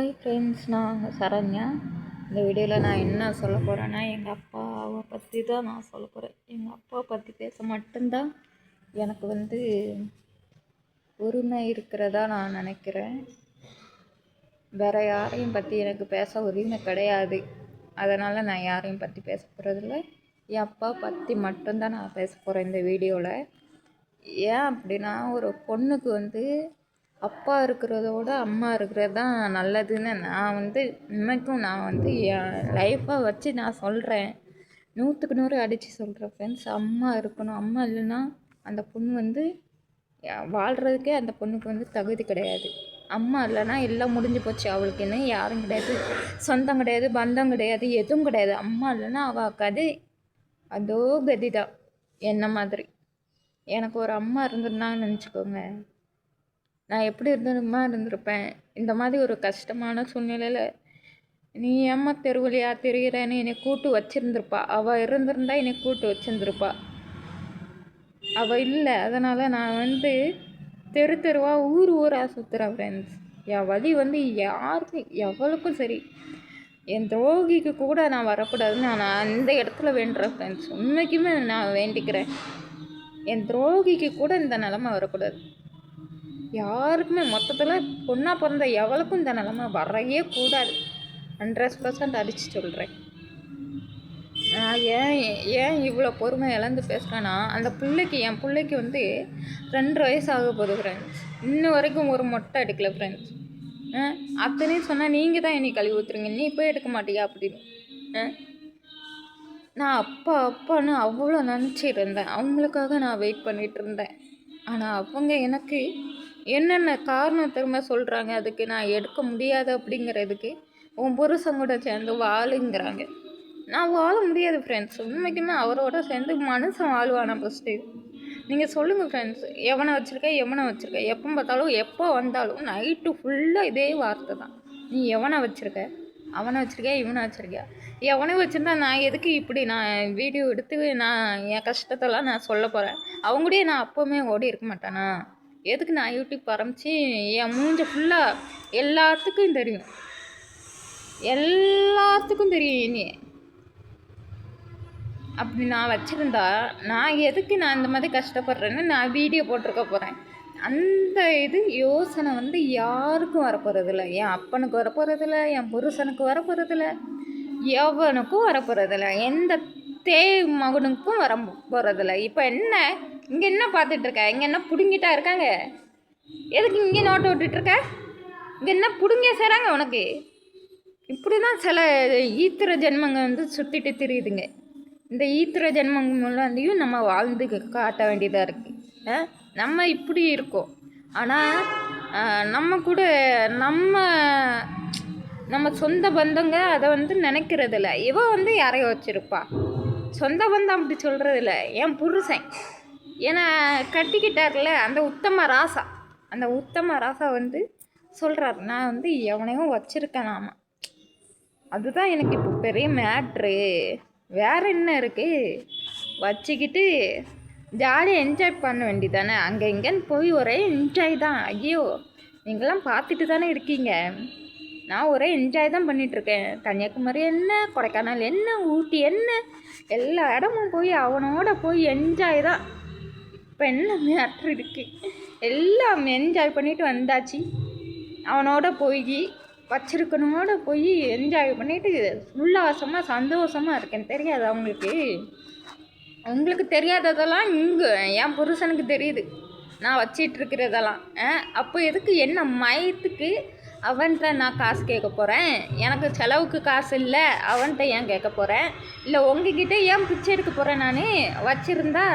Hi friends நான் சரண்யா. இந்த வீடியோவில் நான் என்ன சொல்ல போகிறேன்னா எங்கள் அப்பாவை பற்றி தான் நான் சொல்ல போகிறேன் எங்கள் அப்பாவை பற்றி பேச மட்டும்தான் எனக்கு வந்து உரிமை இருக்கிறதா நான் நினைக்கிறேன். வேறு யாரையும் பற்றி எனக்கு பேச உரிமை கிடையாது. அதனால் நான் யாரையும் பற்றி பேச போகிறதில்ல என் அப்பா பற்றி மட்டும்தான் நான் பேச போகிறேன் இந்த வீடியோவில் ஏன் அப்படின்னா ஒரு பொண்ணுக்கு வந்து அப்பா இருக்கிறதோட அம்மா இருக்கிறது தான் நல்லதுன்னு நான் வந்து இன்னைக்கும் நான் வந்து என் லைஃப்பை வச்சு நான் சொல்கிறேன் நூற்றுக்கு நூறு அடித்து சொல்கிறேன் ஃப்ரெண்ட்ஸ் அம்மா இருக்கணும். அம்மா இல்லைன்னா அந்த பொண்ணு வந்து வாழ்கிறதுக்கே அந்த பொண்ணுக்கு வந்து தகுதி கிடையாது. அம்மா இல்லைன்னா எல்லாம் முடிஞ்சு போச்சு. அவளுக்குன்னு யாரும் கிடையாது. சொந்தம் கிடையாது. பந்தம் கிடையாது. எதுவும் கிடையாது. அம்மா இல்லைன்னா அவள் கதை அதோ கதி தான் என்ன மாதிரி? எனக்கு ஒரு அம்மா இருந்திருந்தாங்கன்னு நினச்சிக்கோங்க. நான் எப்படி இருந்ததுமா இருந்திருப்பேன். இந்த மாதிரி ஒரு கஷ்டமான சூழ்நிலையில் நீ ஏம்மா தெருவழியாக தெரிகிறேன்னு என்னை கூட்டு வச்சுருந்துருப்பா. அவள் இருந்திருந்தா என்னை கூட்டு வச்சுருந்துருப்பா. அவள் இல்லை. அதனால் நான் வந்து தெரு தெருவாக ஊர் ஊராக சுற்றுறேன் ஃப்ரெண்ட்ஸ் என் வழி வந்து யாருக்கும் எவ்வளோக்கும் சரி. என் துரோகிக்கு கூட நான் வரக்கூடாதுன்னு நான் அந்த இடத்துல வேண்டுறேன் ஃப்ரெண்ட்ஸ் உண்மைக்குமே நான் வேண்டிக்கிறேன். என் துரோகிக்கு கூட இந்த நிலமை வரக்கூடாது. யாருக்குமே மொத்தத்தில் பொண்ணாக பிறந்த எவளுக்கும் இந்த நிலமை வரவே கூடாது. ஹண்ட்ரட் பர்சன்ட் அடித்து சொல்கிறேன் நான் ஏன் ஏன் இவ்வளோ பொறுமை இழந்து பேசுகிறேன்னா அந்த பிள்ளைக்கு என் பிள்ளைக்கு வந்து ரெண்டு வயசு ஆக போகுது ஃப்ரெண்ட்ஸ் இன்ன வரைக்கும் ஒரு மொட்டை எடுக்கல ஃப்ரெண்ட்ஸ் அத்தனையும் சொன்னால் நீங்கள் தான் என்னை கழுவி ஊற்றுறீங்க நீ போய் எடுக்க மாட்டியா அப்படின்னு. நான் அப்பா அப்பான்னு அவ்வளோ நினச்சிட்டு இருந்தேன். அவங்களுக்காக நான் வெயிட் பண்ணிகிட்டு இருந்தேன். ஆனால் அவங்க எனக்கு என்னென்ன காரணம் திரும்ப சொல்கிறாங்க அதுக்கு நான் எடுக்க முடியாது அப்படிங்கிறதுக்கு உன் புருஷன் கூட சேர்ந்து வாழுங்கிறாங்க. நான் வாழ முடியாது ஃப்ரெண்ட்ஸ் உண்மைக்குமே அவரோட சேர்ந்து மனுஷன் வாழ்வானா ஃபஸ்ட்டு நீங்கள் சொல்லுங்கள் ஃப்ரெண்ட்ஸ் எவனை வச்சுருக்க எவனை வச்சுருக்க? எப்போ பார்த்தாலும் எப்போ வந்தாலும் நைட்டு ஃபுல்லாக இதே வார்த்தை தான். நீ எவனை வச்சுருக்க? அவனை வச்சுருக்கியா இவனை வச்சுருக்கியா? எவனை வச்சுருந்தா நான் எதுக்கு இப்படி நான் வீடியோ எடுத்து நான் என் கஷ்டத்தெல்லாம் நான் சொல்ல போகிறேன் அவங்கூடயே நான் அப்போவுமே ஓடி இருக்க மாட்டேனா? எதுக்கு நான் யூடியூப் ஆரம்பித்து என் மூஞ்ச ஃபுல்லாக எல்லாத்துக்கும் தெரியும். எல்லாத்துக்கும் தெரியும் இனி. அப்படி நான் வச்சுருந்தா நான் எதுக்கு நான் இந்த மாதிரி கஷ்டப்படுறேன்னு நான் வீடியோ போட்டிருக்க போகிறேன் அந்த இது யோசனை வந்து யாருக்கும் வரப்போகிறதில்ல என் அப்பனுக்கு வரப்போகிறதில்ல என் புருஷனுக்கு வரப்போகிறதில்ல எவனுக்கும் வரப்போகிறதில்ல எந்த தே மகனுக்கும் வர போகிறதில்ல இப்போ என்ன? இங்கே என்ன பார்த்துட்ருக்க? இங்கே என்ன பிடுங்கிட்டா இருக்காங்க? எதுக்கு இங்கே நோட்டை விட்டுட்ருக்க? இங்கே என்ன பிடுங்க செய்கிறாங்க உனக்கு? இப்படி தான் சில ஈத்திர ஜென்மங்க வந்து சுற்றிட்டு தெரியுதுங்க. இந்த ஈத்திர ஜென்மங்களையும் நம்ம வாழ்ந்து காட்ட வேண்டியதாக இருக்குது நம்ம இப்படி இருக்கோம். ஆனால் நம்ம கூட நம்ம நம்ம சொந்த பந்தங்க அதை வந்து நினைக்கிறதில்ல. இவன் வந்து யாரையோ வச்சுருப்பா. சொந்த பந்தம் அப்படி சொல்கிறதில்ல என் புருஷன். ஏன்னா கட்டிக்கிட்டார்ல அந்த உத்தம ராசா. அந்த உத்தம ராசா வந்து சொல்கிறார் நான் வந்து எவனையும் வச்சுருக்கேன் நாம. அதுதான் எனக்கு இப்போ பெரிய மேட்ரு. வேற என்ன இருக்குது வச்சுக்கிட்டு ஜாலியாக என்ஜாய் பண்ண வேண்டியதானே அங்கே இங்கேன்னு போய் ஒரே என்ஜாய் தான். ஐயோ நீங்களாம் பார்த்துட்டு தானே இருக்கீங்க. நான் ஒரே என்ஜாய் தான் பண்ணிகிட்ருக்கேன் கன்னியாகுமரி என்ன கொடைக்கானல் என்ன ஊட்டி என்ன எல்லா இடமும் போய் அவனோட போய் என்ஜாய் தான். இப்போ என்ன மேட்ரு இருக்கு. எல்லாம் என்ஜாய் பண்ணிட்டு வந்தாச்சு. அவனோட போய் வச்சிருக்கனோட போய் என்ஜாய் பண்ணிட்டு உல்லாசமாக சந்தோஷமாக இருக்கேன் தெரியாது அவங்களுக்கு உங்களுக்கு தெரியாததெல்லாம் இங்கே என் புருஷனுக்கு தெரியுது. நான் வச்சிட்டு இருக்கிறதெல்லாம். அப்போ எதுக்கு என்ன மயத்துக்கு அவன்கிட்ட நான் காசு கேட்க போகிறேன் எனக்கு செலவுக்கு காசு இல்லை அவன்கிட்ட ஏன் கேட்க போகிறேன் இல்லை உங்ககிட்ட ஏன் பிச்சை எடுக்க போகிறேன் நான்? வச்சுருந்தா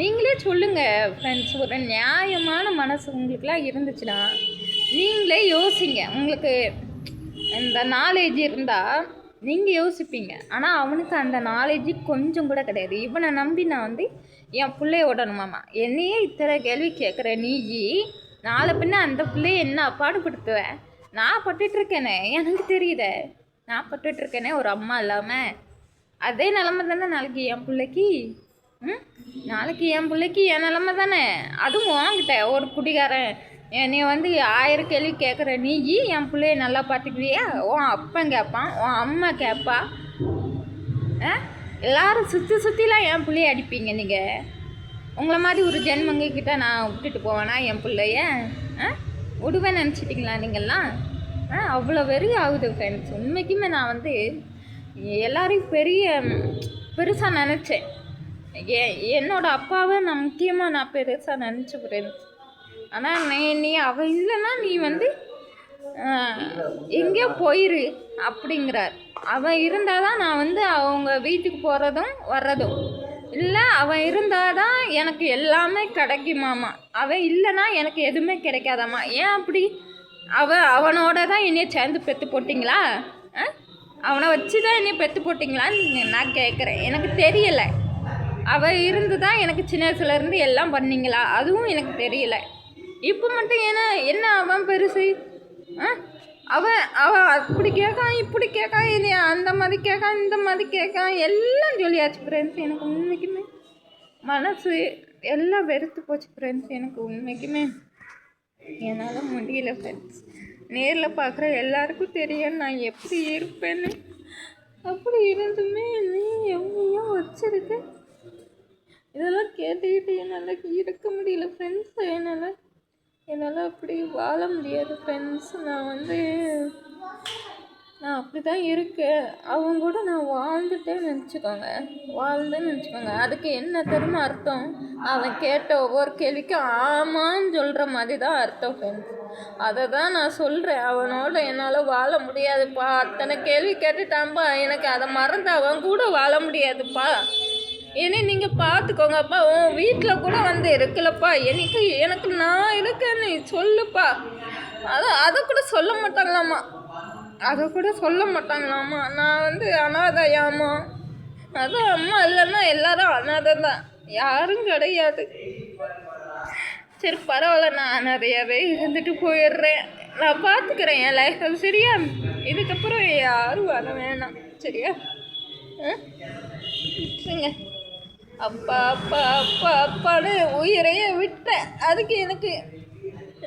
நீங்களே சொல்லுங்கள் ஃப்ரெண்ட்ஸ் ஒரு நியாயமான மனசு உங்களுக்குலாம் இருந்துச்சுன்னா நீங்களே யோசிங்க. உங்களுக்கு இந்த நாலேஜ் இருந்தால் நீங்கள் யோசிப்பீங்க. ஆனால் அவனுக்கு அந்த நாலேஜ் கொஞ்சம் கூட கிடையாது. இவனை நம்பி நான் வந்து என் பிள்ளைய விடணுமாம்மா என்னையே இத்தனை கேள்வி கேட்குற நீ நாளை பின்ன அந்த பிள்ளைய என்ன பாடுபடுத்துவேன் நான் பட்டுட்ருக்கேனே எனக்கு தெரியுதே. நான் பட்டுட்ருக்கேனே ஒரு அம்மா இல்லாமல் அதே நிலமை தானே நாளைக்கு என் பிள்ளைக்கு. ம்? நாளைக்கு என் பிள்ளைக்கு என் நிலமை தானே? அதுவும் வாங்கிட்ட ஒரு குடிகாரன். நீ வந்து ஆயிரம் கேள்வி கேட்குற நீ என் பிள்ளைய நல்லா பார்த்துக்குவியா? உன் அப்பன் கேட்பான் உன் அம்மா கேட்பா ஆ? எல்லாரும் சுற்றி சுற்றிலாம் என் பிள்ளைய அடிப்பீங்க நீங்கள் உங்களை மாதிரி ஒரு ஜென்மங்க கிட்ட நான் விட்டுட்டு போவேனா என் பிள்ளைய? ஆ? விடுவேன் நினச்சிட்டிங்களா நீங்கள்லாம்? ஆ அவ்வளோ வெறி ஆகுது ஃப்ரெண்ட்ஸ் உண்மைக்குமே நான் வந்து எல்லாரையும் பெரிய பெருசாக நினச்சேன். ஏ என்னோட அப்பாவை நான் முக்கியமாக நான் பெருசாக நினச்சி ஃப்ரெண்ட்ஸ் ஆனால் நீ நீ அவ இல்லைன்னா நீ வந்து எங்கேயோ போயிரு அப்படிங்கிறார். அவன் இருந்தால் தான் நான் வந்து அவங்க வீட்டுக்கு போகிறதும் வர்றதும். இல்லை அவன் இருந்தால் தான் எனக்கு எல்லாமே கிடைக்குமாமா. அவன் இல்லைன்னா எனக்கு எதுவுமே கிடைக்காதாம்மா ஏன் அப்படி? அவன் அவனோட தான் என்னைய சேர்ந்து பெற்று போட்டிங்களா? ஆ? அவனை வச்சு தான் என்னைய பெற்று போட்டிங்களான்னு நான் கேட்குறேன் எனக்கு தெரியலை. அவள் இருந்து தான் எனக்கு சின்ன வயசுலேருந்து எல்லாம் பண்ணீங்களா? அதுவும் எனக்கு தெரியல. இப்போ மட்டும் ஏன்னா என்ன அவன் பெருசு? ஆ? அவன் அவன் அப்படி கேட்கான் இப்படி கேட்கான் இது அந்த மாதிரி கேட்கான் இந்த மாதிரி கேட்கான் எல்லாம் சொல்லியாச்சு ஃப்ரெண்ட்ஸ் எனக்கு உண்மைக்குமே மனசு எல்லாம் வெறுத்து போச்சு ஃப்ரெண்ட்ஸ் எனக்கு உண்மைக்குமே என்னால் முடியல ஃப்ரெண்ட்ஸ் நேரில் பார்க்குற எல்லாருக்கும் தெரியும் நான் எப்படி இருப்பேன்னு. அப்படி இருந்துமே நீ எவ்வளோ வச்சிருக்க. இதெல்லாம் கேட்டுக்கிட்டு என்னால் இருக்க முடியல ஃப்ரெண்ட்ஸ் என்னால் என்னால் அப்படி வாழ முடியாது ஃப்ரெண்ட்ஸ் நான் வந்து நான் அப்படி தான் இருக்கேன். அவங்க கூட நான் வாழ்ந்துட்டேன்னு நினச்சிக்கோங்க. வாழ்ந்தேன்னு நினச்சிக்கோங்க. அதுக்கு என்ன தெரியுமா அர்த்தம்? அவன் கேட்ட ஒவ்வொரு கேள்விக்கும் ஆமான்னு சொல்கிற மாதிரி தான் அர்த்தம் ஃப்ரெண்ட்ஸ் அதை தான் நான் சொல்கிறேன் அவனோட என்னால் வாழ முடியாதுப்பா. அத்தனை கேள்வி கேட்டுட்டான்பா. எனக்கு அதை மறந்து அவன் கூட வாழ முடியாதுப்பா. ஏன்னா நீங்கள் பார்த்துக்கோங்கப்பா உன் வீட்டில் கூட வந்து இருக்குல்லப்பா. எனக்கு எனக்கு நான் இருக்கேன்னு சொல்லுப்பா. அது அதை கூட சொல்ல மாட்டாங்களாமா அதை கூட சொல்ல மாட்டாங்களாம்மா. நான் வந்து அனாதையாமா அதான் அம்மா இல்லைன்னா எல்லாரும் அனாதை தான் யாரும் கிடையாது. சரி பரவாயில்ல நான் அனாதையாகவே இருந்துட்டு போயிடுறேன். நான் பார்த்துக்கிறேன் என் லைஃப் சரியா? இதுக்கப்புறம் யாரும் வர வேணாம். சரியா? ஆ சரிங்க அப்பா அப்பா அப்பா அப்பாடு உயிரையே விட்டேன் அதுக்கு எனக்கு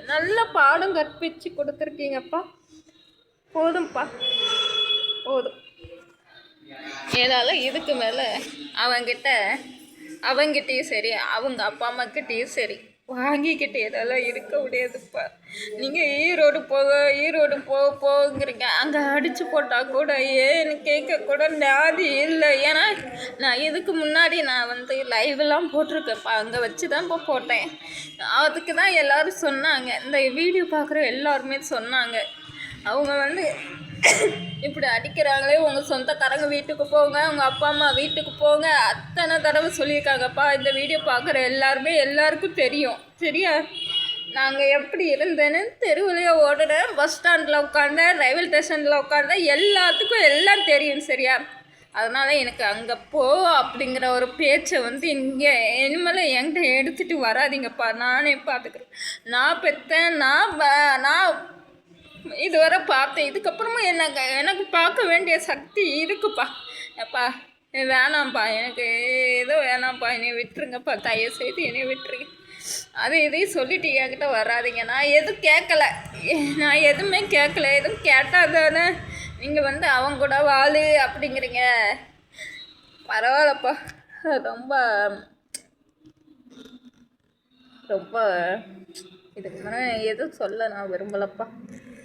நல்ல பாடம் கற்பிச்சு கொடுத்துருக்கீங்கப்பா. போதும்ப்பா. போதும். ஏதால இதுக்கு மேலே அவங்கிட்ட அவங்கிட்டேயும் சரி அவங்க அப்பா அம்மாக்கிட்டேயும் சரி. வாங்கிக்கிட்டு இதெல்லாம் இருக்க முடியாதுப்பா. நீங்கள் ஈரோடு போக ஈரோடு போக போங்கிறீங்க. அங்கே அடித்து போட்டால் கூட ஏன்னு கேட்கக்கூட நியாதி இல்லை. ஏன்னா நான் இதுக்கு முன்னாடி நான் வந்து லைவெல்லாம் போட்டிருக்கேன்ப்பா அங்கே வச்சு தான் இப்போ போட்டேன். அதுக்கு தான் எல்லோரும் சொன்னாங்க. இந்த வீடியோ பார்க்குற எல்லாருமே சொன்னாங்க. அவங்க வந்து இப்படி அடிக்கிறாங்களே உங்கள் சொந்தக்காரங்க வீட்டுக்கு போங்க உங்கள் அப்பா அம்மா வீட்டுக்கு போங்க. அத்தனை தடவை சொல்லியிருக்காங்கப்பா இந்த வீடியோ பார்க்குற எல்லாருமே எல்லாருக்கும் தெரியும். சரியா? நாங்கள் எப்படி இருந்தேன்னு தெருவுலேயே ஓடுறேன் பஸ் ஸ்டாண்டில் உட்காந்தேன் ரயில்வே ஸ்டேஷனில் உட்காந்தேன் எல்லாத்துக்கும் எல்லாம் தெரியும் சரியா? அதனால் எனக்கு அங்கே போ அப்படிங்கிற ஒரு பேச்சை வந்து இங்கே இனிமேல் என்கிட்ட எடுத்துகிட்டு வராதீங்கப்பா. நானே பார்த்துக்குறேன் நான் பெற்றேன் நான் நான் இதுவரை பார்த்தேன். இதுக்கப்புறமா எனக்கு எனக்கு பார்க்க வேண்டிய சக்தி இருக்குப்பா. அப்பா வேணாம்ப்பா. எனக்கு ஏதோ வேணாம்ப்பா. என்னை விட்டுருங்கப்பா. தயவு செய்து என்னை விட்டுருங்க. அது இதையும் சொல்லிட்டு என்கிட்ட வராதீங்க. நான் எதுவும் கேட்கல. நான் எதுவுமே கேட்கல. எதுவும் கேட்டால் தானே நீங்கள் வந்து அவங்க கூட வாழு அப்படிங்கிறீங்க. பரவாயில்லப்பா. ரொம்ப ரொம்ப இதுக்கு எதுவும் சொல்ல நான் விரும்பலப்பா.